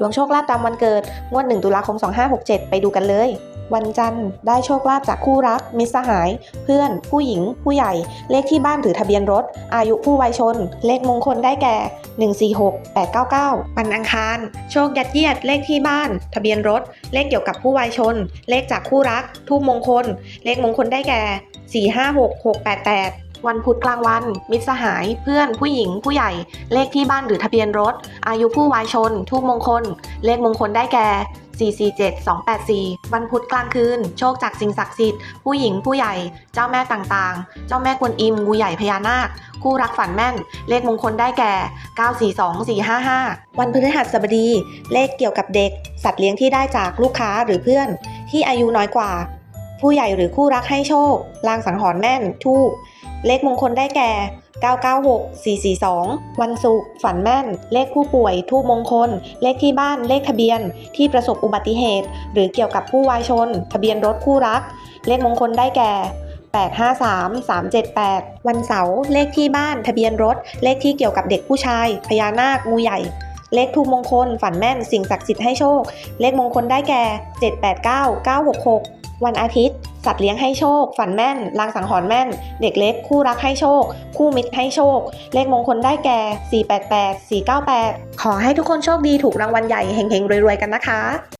ดวงโชคลาภตามวันเกิด งวด 1 ตุลาคม 2567 ไปดูกันเลย วันจันทร์ ได้โชคลาภจากคู่รัก มิตรสหาย เพื่อน ผู้หญิง ผู้ใหญ่ เลขที่บ้านหรือทะเบียนรถ อายุผู้วัยชน เลขมงคลได้แก่ 146 899 วันอังคาร โชคยัดเยียด เลขที่บ้าน ทะเบียนรถ เลขเกี่ยวกับผู้วัยชน เลขจากคู่รัก ทูปมงคล เลขมงคลได้แก่ 456 688 วันพุธกลางวัน มิตรสหาย เพื่อน ผู้หญิง ผู้ใหญ่ เลขที่บ้านหรือทะเบียนรถ อายุผู้วายชน ทูปมงคล เลขมงคลได้แก่447 284 วันพุธกลางคืน โชคจากสิ่งศักดิ์สิทธิ์ ผู้หญิงผู้ใหญ่ เจ้าแม่ต่างๆ เจ้าแม่กวนอิม งูใหญ่พญานาค คู่รักฝันแม่น เลขมงคลได้แก่ 942 455 วันพฤหัสบดี เลขเกี่ยวกับเด็ก สัตว์เลี้ยงที่ได้จากลูกค้าหรือเพื่อน ที่อายุน้อยกว่า ผู้ใหญ่หรือคู่รักให้โชค ลางสังหรณ์แม่น ทูบเลขมงคลได้แก่ 996 442 วันศุกร์ฝันแม่น เลขผู้ป่วย ทูปมงคล เลขที่บ้าน เลขทะเบียน ที่ประสบอุบัติเหตุ หรือเกี่ยวกับผู้วายชน ทะเบียนรถคู่รัก เลขมงคลได้แก่853 378 วันเสาร์เลขที่บ้านทะเบียนรถ เลขที่เกี่ยวกับเด็กผู้ชาย พญานาคงูใหญ่ เลขทูปมงคล ฝันแม่น สิ่งศักดิ์สิทธิ์ให้โชค เลขมงคลได้แก่ 789 966 วันอาทิตย์ สัตว์เลี้ยงให้โชค ฝันแม่น ลางสังหรณ์แม่น เด็กเล็ก คู่รักให้โชค คู่มิตรให้โชค เลขมงคลได้แก่ 488 498 ขอให้ทุกคนโชคดีถูกรางวัลใหญ่เฮงๆรวยๆกันนะคะ